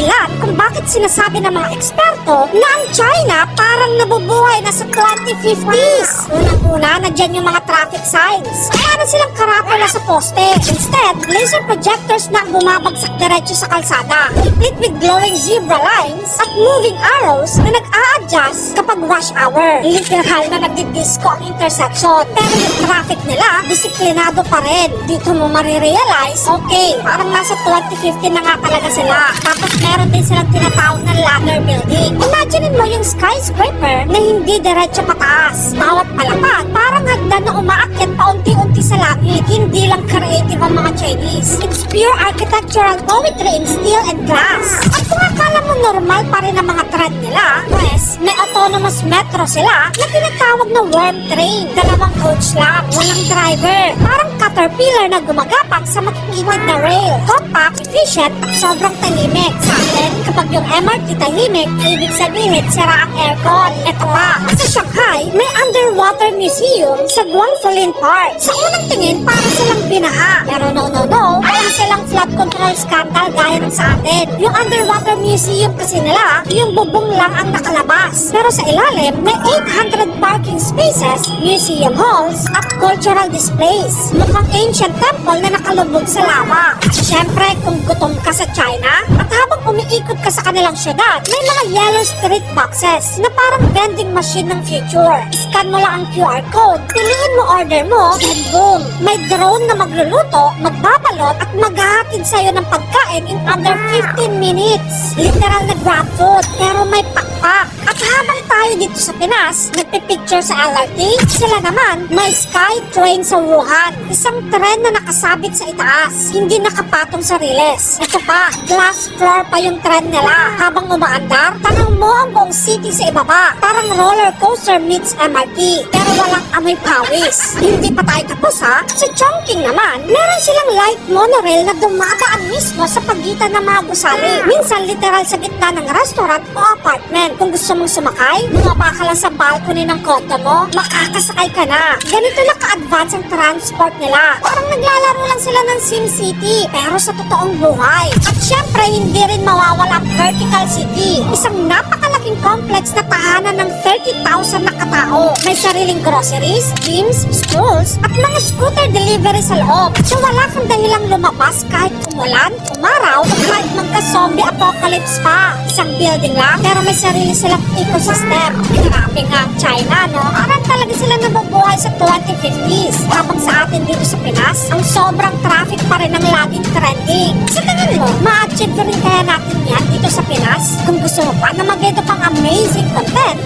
dahilan kung bakit sinasabi ng mga eksperto na ang China parang nabubuhay na sa 2050s. Unang-una, nandyan yung mga traffic signs. Silang karapula sa poste. Instead, laser projectors na bumabagsak diretso sa kalsada. Complete with glowing zebra lines at moving arrows na nag-a-adjust kapag rush hour. Literal na nagdi-disco ang intersection. Pero yung traffic nila, disiplinado pa rin. Dito mo marirealize, okay, parang nasa 2050 na nga talaga sila. Tapos meron din silang tinatawag na ladder building. Imagine mo yung skyscraper na hindi diretso pataas. Bawat palapag, parang hagdan na umaakyat paunti-unti sa langit. Hindi lang creative ang mga Chinese. It's pure architectural poetry in steel and glass. At mo normal pa rin ang mga trend nila, pues, may autonomous metro sila na tinatawag na worm train. Dalawang coach lang, walang driver. Parang caterpillar na gumagapang sa makikitid na rail. Compact, efficient, at sobrang tahimik. Sa atin, kapag yung MRT tahimik, ibig sabihin sira ang aircon. Ito pa, sa Shanghai, may underwater museum sa Guangzhou Park. Sa unang tingin, para silang binaha. Pero no, no, no, wala silang flood control scandal gaya ng sa atin. Yung underwater museum kasi nila, yung bubong lang ang nakalabas. Pero sa ilalim, may 800 parking spaces, museum halls, at cultural displays. Mukhang ancient temple na nakalubog sa lava. Siyempre, kung gutom ka sa China, at habang umiikot ka sa kanilang syudad, may mga yellow street boxes na parang vending machine ng future. Scan mo lang ang QR code, piliin order mo, and boom! May drone na magluluto, magbabalot, at maghahatid sa'yo ng pagkain in under 15 minutes. Literal na grab food, pero may pakpak. At habang tayo dito sa Pinas, nagpipicture sa LRT, sila naman may sky train sa Wuhan. Isang tren na nakasabit sa itaas, hindi nakapatong sa riles. Ito pa, glass floor pa yung tren nila. Habang umaandar, tanong mo ang buong city sa ibaba. Parang roller coaster meets MRT, pero walang amoy pawis. Hindi pa tayo tapos ha. Sa Chongqing naman, meron silang light monorail na dumadaan mismo sa pagitan ng mga gusali. Minsan literal sa gitna ng restaurant o apartment. Kung mong sumakay, bumaba sa balcony ng kondo mo, makakasakay ka na. Ganito na ka-advance ang transport nila. Parang naglalaro lang sila ng SimCity, pero sa totoong buhay. At syempre, hindi rin mawawala ang Vertical City. Isang napakalaking complex na tahanan ng 30,000 na katao. May sariling groceries, gyms, schools, at mga scooter delivery sa loob. So wala kang dahilang lumabas kahit umulan, umaraw, o kahit magka-zombie apocalypse pa. Isang building lang, pero may sarili silang ecosystem. Grabe nga ang China, no? Parang talaga sila nabubuhay sa 2050s. Habang sa atin dito sa Pinas, ang sobrang traffic pa rin ang laging trending. Sa tingin mo, ma-achieve rin kaya natin yan dito sa Pinas? Kung gusto mo pa na mag pang amazing content,